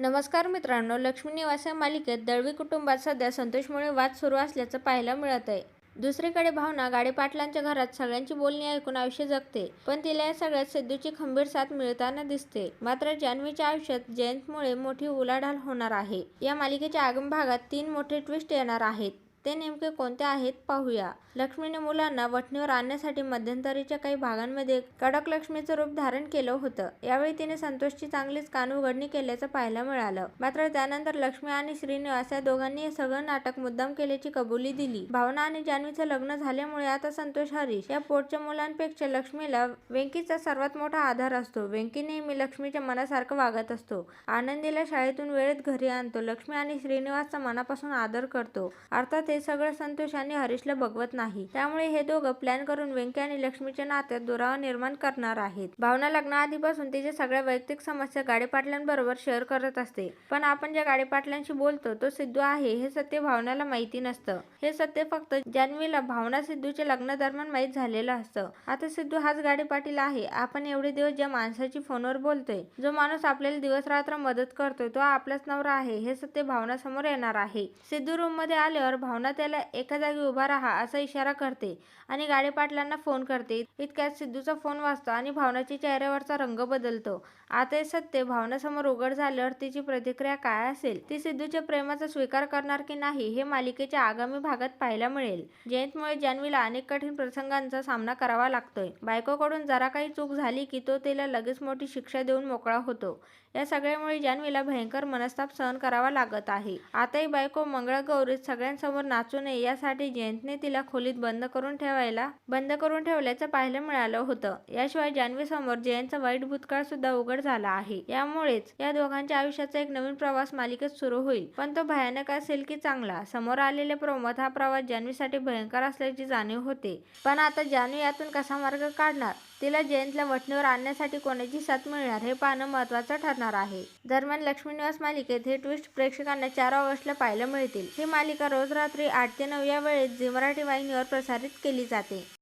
नमस्कार मित्रांनो लक्ष्मी निवास या मालिकेत दळवी कुटुंबात सध्या संतोषमुळे वाद सुरू असल्याचं पाहायला मिळत आहे. दुसरीकडे भावना गाडे पाटलांच्या घरात सगळ्यांची बोलणी ऐकून आयुष्य जगते पण तिला या सगळ्यात सिद्धूची खंबीर साथ मिळताना दिसते. मात्र जान्हवीच्या आयुष्यात जयंतमुळे मोठी उलाढाल होणार आहे. या मालिकेच्या आगम भागात तीन मोठे ट्विस्ट येणार आहेत. ते नेमके कोणते आहेत पाहूया. लक्ष्मीने मुलांना वठणीवर आणण्यासाठी मध्यंतरीच्या काही भागांमध्ये कडक लक्ष्मीचं रूप धारण केलं होतं. यावेळी तिने संतोषची चांगलीच कानउघडणी केल्याचं पाहायला मिळालं. मात्र त्यानंतर लक्ष्मी आणि श्रीनिवास या दोघांनी हे सगळं नाटक मुद्दाम केल्याची कबुली दिली. भावना आणि जान्हवीचं लग्न झाल्यामुळे आता संतोष हरीश या पोटच्या मुलांपेक्षा लक्ष्मीला वेंकीचा सर्वात मोठा आधार असतो. वेंकी नेहमी लक्ष्मीच्या मनासारखं वागत असतो. आनंदीला शाळेतून वेळेत घरी आणतो. लक्ष्मी आणि श्रीनिवासचा मनापासून आदर करतो. अर्थात हे सगळं संतोष आणि हरीशला बघवत नाही. त्यामुळे हे दोघं प्लॅन करून व्यंक्या आणि लक्ष्मीच्या नात्यात दुरावा निर्माण करणार आहेत. भावना लग्नाआधीपासून तिच्या सगळ्या वैयक्तिक समस्या गाडे पाटलांबरोबर शेअर करत असते. पण आपण ज्या गाडे पाटलांशी बोलतो तो सिद्धू आहे हे सत्य भावनाला माहिती नसतं. हे सत्य फक्त जान्हवीला भावना सिद्धूच्या लग्नादरम्यान माहीत झालेलं असतं. आता सिद्धू हाच गाडे पाटील आहे. आपण एवढे दिवस ज्या माणसाची फोनवर बोलतोय जो माणूस आपल्याला दिवस रात्र मदत करतोय तो आपलाच नवरा आहे हे सत्य भावना समोर येणार आहे. सिद्धू रूममध्ये आल्यावर भावना भावना त्याला एका जागी उभा राहा असा इशारा करते आणि गाडीपाटलांना फोन करते. इतक्यात सिद्धूचा फोन वाचतो आणि भावनाच्या चेहऱ्यावरचा रंग बदलतो. आता हे सत्य भावनासमोर उघड झाल्यावर तिची प्रतिक्रिया काय असेल? ती सिद्धूच्या प्रेमाचा स्वीकार करणार की नाही हे मालिकेच्या आगामी भागात पाहायला मिळेल. जयंतमुळे जान्हवीला अनेक कठीण प्रसंगांचा सामना करावा लागतोय. बायकोकडून जरा काही चूक झाली की तो तिला लगेच मोठी शिक्षा देऊन मोकळा होतो. या सगळ्यामुळे जान्हवीला भयंकर मनस्ताप सहन करावा लागत आहे. आताही बायको मंगळागौरीत सगळ्यांसमोर नाचू नये यासाठी जयंतने तिला खोलीत बंद करून ठेवायला बंद करून ठेवल्याचं पाहायला मिळालं होतं. याशिवाय जान्हवी समोर जयंतचा वाईट भूतकाळ सुद्धा उघड झाला आहे. यामुळेच या दोघांच्या आयुष्याचा एक नवीन प्रवास मालिकेत सुरू होईल. पण तो भयानक असेल की चांगला? समोर आलेले प्रमोद हा प्रवास जान्हवीसाठी भयंकर असल्याची जाणीव होते. पण आता जान्हवी यातून कसा मार्ग काढणार? तिला जयंतला वठणीवर आणण्यासाठी कोणाची साथ मिळणार हे पाहणं महत्वाचं ठरणार आहे. दरम्यान लक्ष्मीनिवास मालिकेत हे ट्विस्ट प्रेक्षकांना चार ऑगस्टला पाहायला मिळतील. ही मालिका रोज रात्री आठ ते नऊ या वेळेत झी मराठी वाहिनीवर प्रसारित केली जाते.